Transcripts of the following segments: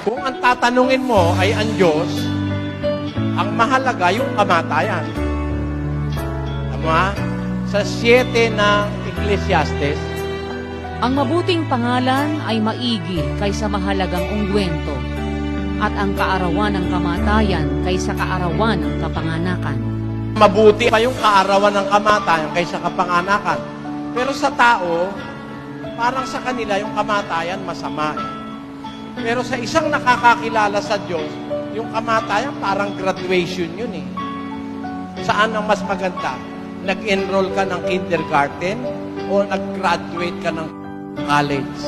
Kung ang tatanungin mo ay ang Diyos, ang mahalaga yung kamatayan. Tama? Sa 7 ng Ecclesiastes, Ang mabuting pangalan ay maigi kaysa mahalagang ungwento, at ang kaarawan ng kamatayan kaysa kaarawan ng kapanganakan. mabuti pa yung kaarawan ng kamatayan kaysa kapanganakan. Pero sa tao, parang sa kanila yung kamatayan masama. eh. Pero sa isang nakakakilala sa Diyos, yung kamatayan parang graduation yun eh. Saan ang mas maganda? Nag-enroll ka ng kindergarten o nag-graduate ka ng college?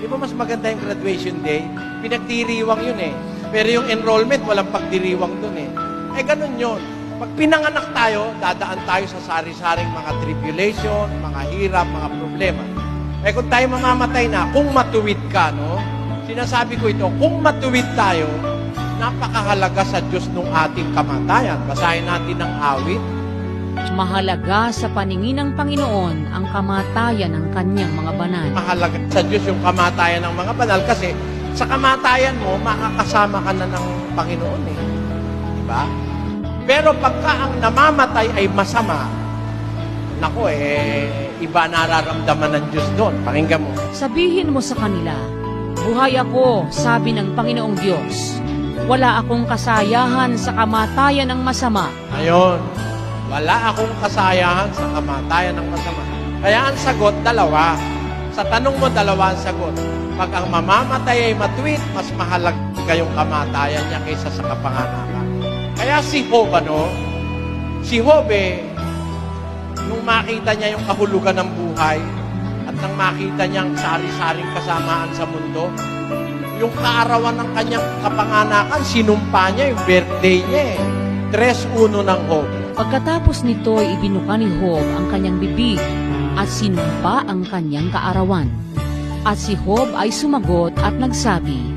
Di ba mas maganda yung graduation day? Pinagdiriwang yun eh. Pero yung enrollment, walang pagdiriwang dun eh. Eh, ganun yun. Pag pinanganak tayo, dadaan tayo sa sari-saring mga tribulation, mga hirap, mga problema. Eh kung tayo mamamatay na, kung matuwid ka, no? Sinasabi ko ito, kung matuwid tayo, napakahalaga sa Diyos nung ating kamatayan. Basahin natin ang awit. Mahalaga sa paningin ng Panginoon ang kamatayan ng kanyang mga banal. Mahalaga sa Diyos yung kamatayan ng mga banal kasi sa kamatayan mo, makakasama ka na ng Panginoon eh. Di ba? Pero pagka ang namamatay ay masama, nako eh, iba nararamdaman ng Diyos doon. Pakinggan mo. Sabihin mo sa kanila, Buhay ako, sabi ng Panginoong Diyos. Wala akong kasayahan sa kamatayan ng masama. Ayon, wala akong kasayahan sa kamatayan ng masama. Kaya ang sagot, dalawa. Sa tanong mo, dalawa ang sagot. Pag ang mamamatay ay matuwid, mas mahalaga yung kamatayan niya kaysa sa kapanganakan. Kaya si Job, ano? Si Job, eh, nung makita niya yung kahulugan ng buhay, nang makita niyang sari-saring kasamaan sa mundo, yung kaarawan ng kanyang kapanganakan, sinumpa niya yung birthday niya eh. 3-1 ng Job. Pagkatapos nito ay ibinuka ni Job ang kanyang bibig at sinumpa ang kanyang kaarawan. At si Job ay sumagot at nagsabi,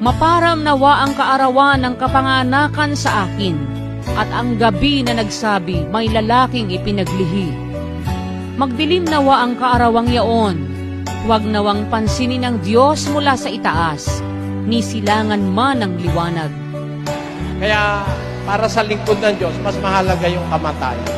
Maparam nawa ang kaarawan ng kapanganakan sa akin, at ang gabi na nagsabi may lalaking ipinaglihi. Magdilim nawa ang kaarawang yaon, huwag nawang pansinin ng Diyos mula sa itaas, ni silangan man ng liwanag. Kaya para sa lingkod ng Diyos, mas mahalaga yung kamatayan.